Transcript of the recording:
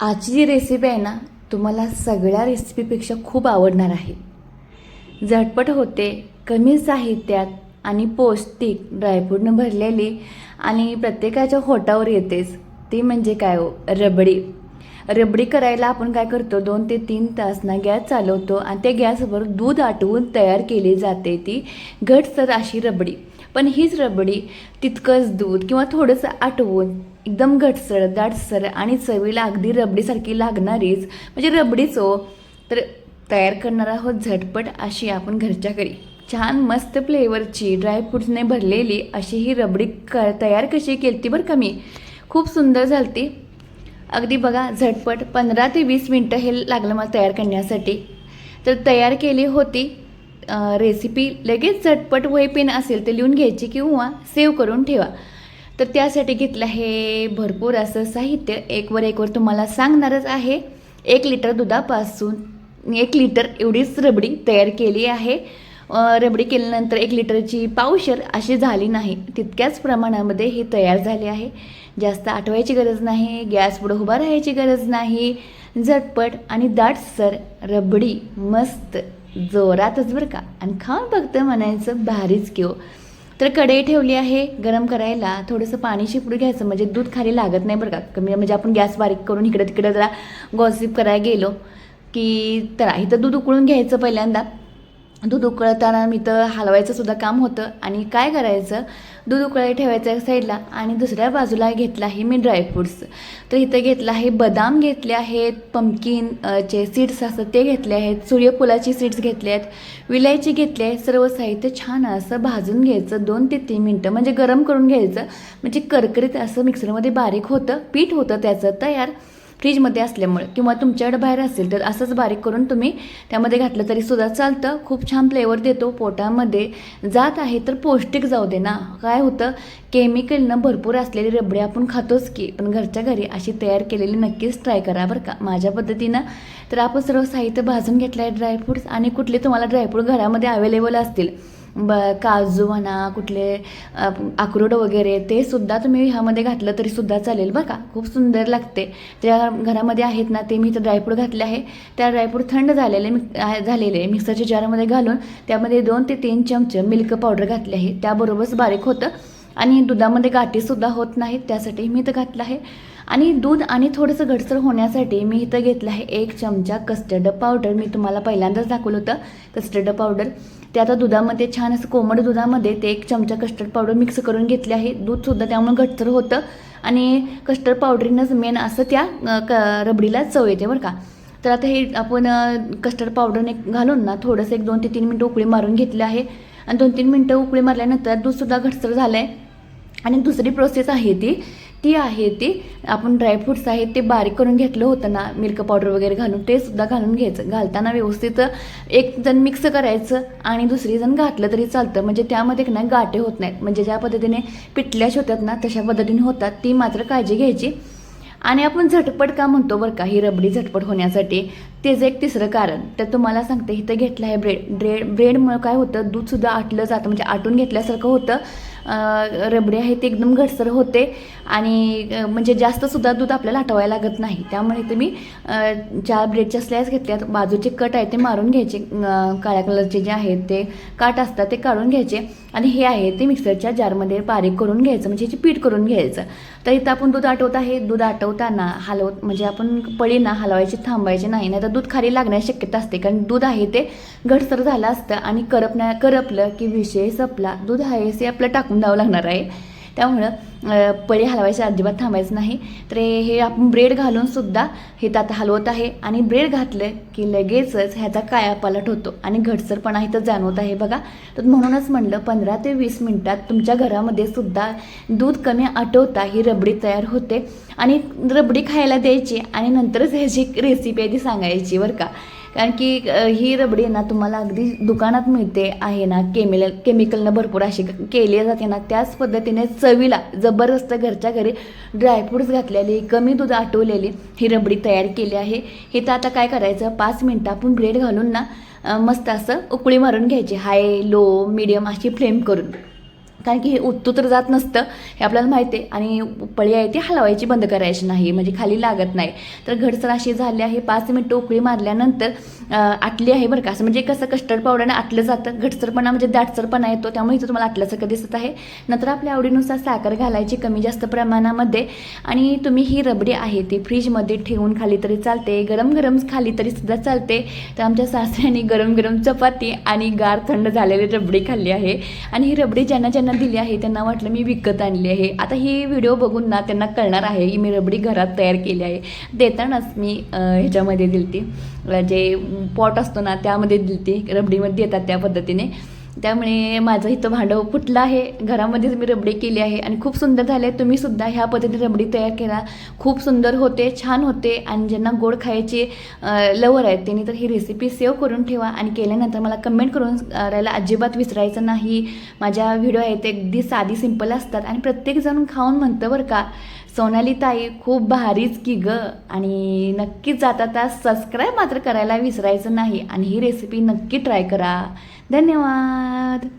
आजची जी रेसिपी आहे ना तुम्हाला सगळ्या रेसिपीपेक्षा खूप आवडणार आहे. झटपट होते कमी साहित्यात आणि पौष्टिक ड्रायफ्रूटनं भरलेली आणि प्रत्येकाच्या होटावर येतेच. ती म्हणजे काय हो? रबडी. रबडी करायला आपण काय करतो? दोन ते तीन तास ना गॅस चालवतो आणि त्या गॅसवर दूध आटवून तयार केली जाते ती. घटसर अशी रबडी. पण हीच रबडी तितकंच दूध किंवा थोडंसं आटवून एकदम घटसर दाटसर आणि चवीला अगदी रबडीसारखी लागणारीच म्हणजे रबडीचो तर तयार करणार आहोत झटपट अशी आपण घरच्या घरी. छान मस्त फ्लेवरची ड्रायफ्रूट्सने भरलेली अशी ही रबडी क तयार कशी केली ती बरं का मी. खूप सुंदर झालती. अगदी बघा झटपट पंधरा ते वीस मिनटं हे लागलं मला तयार करण्यासाठी. तर तयार केली होती. रेसिपी लगेच झटपट वहीपेन असेल तर लिहून घ्यायची किंवा सेव्ह करून ठेवा. तर त्यासाठी घेतलं आहे भरपूर असं साहित्य. एकवर एकवर तुम्हाला सांगणारच आहे. एक लिटर दुधापासून एक लिटर एवढीच रबडी तयार केली आहे. रबडी केल्यानंतर एक लिटरची पावशर अशी झाली नाही. तितक्याच प्रमाणामध्ये ही तयार झाली आहे. जास्त आठवायची गरज नाही गॅस पुढं उभा राहायची गरज नाही. झटपट आणि दाटसर रबडी मस्त जोरातच बरं का. आणि खाऊन फक्त म्हणायचं भारीच किंवा हो. तर कढई ठेवली आहे गरम करायला. थोडंसं पाणी शिपडू घ्यायचं. म्हणजे दूध खाली लागत नाही बरं का. कमी म्हणजे आपण गॅस बारीक करून इकडं तिकडं जरा गॉसिप करायला गेलो की तर इथं दूध उकळून घ्यायचं पहिल्यांदा. दूध उकळताना मी तर हलवायचं सुद्धा काम होतं. आणि काय करायचं? दूध उकळायला ठेवायचं एक साईडला आणि दुसऱ्या बाजूला घेतलं आहे मी ड्रायफ्रूट्स तर इथं घेतलं आहे बदाम घेतले आहेत पम्पकिन जे चे सीड्स असतात ते घेतले आहेत सूर्यफुलाची सीड्स घेतले आहेत विलायची घेतली आहे सर्व साहित्य छान असं भाजून घ्यायचं दोन ते तीन मिनटं म्हणजे गरम करून घ्यायचं. म्हणजे करकरीत असं मिक्सरमध्ये बारीक होतं पीठ होतं त्याचं तयार. फ्रीजमध्ये असल्यामुळे किंवा तुमच्याकडे बाहेर असेल तर असंच बारीक करून तुम्ही त्यामध्ये घातलं तरी सुद्धा चालतं. खूप छान फ्लेवर देतो. पोटामध्ये जात आहे तर पौष्टिक जाऊ दे ना. काय होतं? केमिकलनं भरपूर असलेली रबडी आपण खातोच की पण घरच्या घरी अशी तयार केलेली नक्कीच ट्राय करा बरं का. माझ्या पद्धतीनं तर आपण सर्व साहित्य भाजून घेतलं आहे ड्रायफ्रूट्स आणि कुठले तुम्हाला ड्रायफ्रूट घरामध्ये अवेलेबल असतील ब काजू म्हणा कुठले अक्रोड वगैरे ते सुद्धा तुम्ही ह्यामध्ये घातलं तरी सुद्धा चालेल बरं का. खूप सुंदर लागते. त्या घरामध्ये आहेत ना ते मी इथं ड्रायफ्रूट घातले आहे. त्या ड्रायफ्रूट थंड झालेले झालेले मिक्सरच्या जारमध्ये घालून त्यामध्ये दोन ते तीन चमचे मिल्क पावडर घातले आहे. त्याबरोबरच बारीक होतं. आणि दुधामध्ये गाठीसुद्धा होत नाहीत त्यासाठी मी इथं घातलं आहे. आणि दूध आणि थोडंसं घटसर होण्यासाठी मी इथं घेतलं आहे एक चमचा कस्टर्ड पावडर मी तुम्हाला पहिल्यांदाच दाखवलं होतं कस्टर्ड पावडर ते आता दुधामध्ये छान असं कोमट दुधामध्ये ते एक चमचा कस्टर्ड पावडर मिक्स करून घेतले आहे. दूधसुद्धा त्यामुळे घटसर होतं. आणि कस्टर्ड पावडरीनंच मेन असं त्या क रबडीला चव येते बरं का. तर आता हे आपण कस्टर्ड पावडरने घालून ना थोडंसं एक दोन ते तीन मिनटं उकळी मारून घेतलं आहे. आणि दोन तीन मिनटं उकळी मारल्यानंतर दूधसुद्धा घटसर झालं आहे आणि दुसरी प्रोसेस आहे ती ती आहे ती. आपण ड्रायफ्रूट्स आहेत ते बारीक करून घेतलं होतं ना मिल्क पावडर वगैरे घालून ते सुद्धा घालून घ्यायचं. घालताना व्यवस्थित एक जण मिक्स करायचं आणि दुसरी जण घातलं तरी चालतं. म्हणजे त्यामध्ये ना गाठे होत नाहीत. म्हणजे ज्या पद्धतीने पिटल्याश होतात ना तशा पद्धतीने होतात. ती मात्र काळजी घ्यायची. आणि आपण झटपट का म्हणतो बरं का ही रबडी झटपट होण्यासाठी. त्याचं एक तिसरं कारण. तर तुम्हाला सांगते इथं घेतलं आहे ब्रेड ब्रेड ब्रेडमुळं काय होतं दूधसुद्धा आटलं जातं. म्हणजे आटून घेतल्यासारखं होतं. रबडी आहे ते एकदम घटसर होते. आणि म्हणजे जास्तसुद्धा दूध आपल्याला आटवायला लागत नाही. त्यामुळे तुम्ही मी चार ब्रेडच्या स्लायस घेतल्यात बाजूचे कट आहे ते मारून घ्यायचे. काळ्या कलरचे जे आहेत ते काट असतात ते काढून घ्यायचे. आणि हे आहे ते मिक्सरच्या जारमध्ये बारीक करून घ्यायचं. म्हणजे ह्याची पीठ करून घ्यायचं. तर इथं आपण दूध आटवत आहे. दूध आटवताना हलवत म्हणजे आपण पळीना हलवायची थांबायची नाही. नाही तर दूध खाली लागण्याची शक्यता असते. कारण दूध आहे ते घटसर झालं असतं आणि करपण्या करपलं की विषय सपला. दूध आहे असे आपलं टाकून द्यावं लागणार आहे. त्यामुळं पळी हलवायची अजिबात थांबायचं नाही. तर हे आपण ब्रेड घालून सुद्धा हे आता हलवत आहे. आणि ब्रेड घातलं की लगेचच ह्याचा कायापालट होतो आणि घटसरपणा इथं जाणवत आहे बघा. तर म्हणूनच म्हणलं पंधरा ते वीस मिनटात तुमच्या घरामध्ये सुद्धा दूध कमी आटवता ही रबडी तयार होते. आणि रबडी खायला द्यायची आणि नंतरच ह्याची रेसिपी आहे ती सांगायची बरं का. कारण की ही रबडी आहे ना तुम्हाला अगदी दुकानात मिळते आहे ना केमिकल केमिकलनं भरपूर अशी केली जाते ना त्याच पद्धतीने चवीला जबरदस्त घरच्या घरी ड्रायफ्रूट्स घातलेली कमी दूध आटवलेली ही रबडी तयार केली आहे. हे तर आता काय करायचं पाच मिनटं आपण ब्रेड घालून ना मस्त असं उकळी मारून घ्यायची. हाय लो मिडियम अशी फ्लेम करून. कारण की हे उत्तू तर जात नसतं हे आपल्याला माहिती आहे. आणि पळी आहे ती हलवायची बंद करायची नाही म्हणजे खाली लागत नाही. तर घडसर अशी झाली आहे पाच मिनिट उकळी मारल्यानंतर आटली आहे बरं का. असं म्हणजे कसं कस्टर्ड पावडरने आटलं जातं घटसरपणा म्हणजे दाटसरपणा येतो त्यामुळे इथं तुम्हाला आटल्यासारखं दिसत आहे. नंतर आपल्या आवडीनुसार साखर घालायची कमी जास्त प्रमाणामध्ये. आणि तुम्ही ही रबडी आहे ती फ्रीजमध्ये ठेवून खाली तरी चालते गरम गरम खाली तरी सुद्धा चालते. तर आमच्या सासऱ्याने गरम गरम चपाती आणि गार थंड झालेली रबडी खाल्ली आहे. आणि ही रबडी ज्यांना ज्यांना दिली आहे त्यांना वाटलं मी विकत आणली आहे. आता ही व्हिडिओ बघून ना त्यांना कळणार आहे की मी रबडी घरात तयार केली आहे. देतानाच मी ह्याच्यामध्ये दिलती. जे पॉट असतो ना त्यामध्ये दिलती. रबडीमध्ये देतात त्या पद्धतीने. त्यामुळे माझं इथं भांडं फुटलं आहे. घरामध्येच मी रबडी केली आहे आणि खूप सुंदर झाले तुम्ही सुद्धा ह्या पद्धतीने रबडी तयार केला. खूप सुंदर होते छान होते आणि ज्यांना गोड खायचे लवर आहेत त्यांनी तर ही रेसिपी सेव्ह करून ठेवा आणि केल्यानंतर मला कमेंट करून करायला अजिबात विसरायचं नाही. माझ्या व्हिडिओ आहेत ते अगदी साधी सिंपल असतात आणि प्रत्येकजण खाऊन म्हणतं बरं का सोनाली ताई खूप भारीच की ग. आणि नक्कीच जाता तास सबस्क्राईब मात्र करायला विसरायचं नाही आणि ही रेसिपी नक्की ट्राय करा. धन्यवाद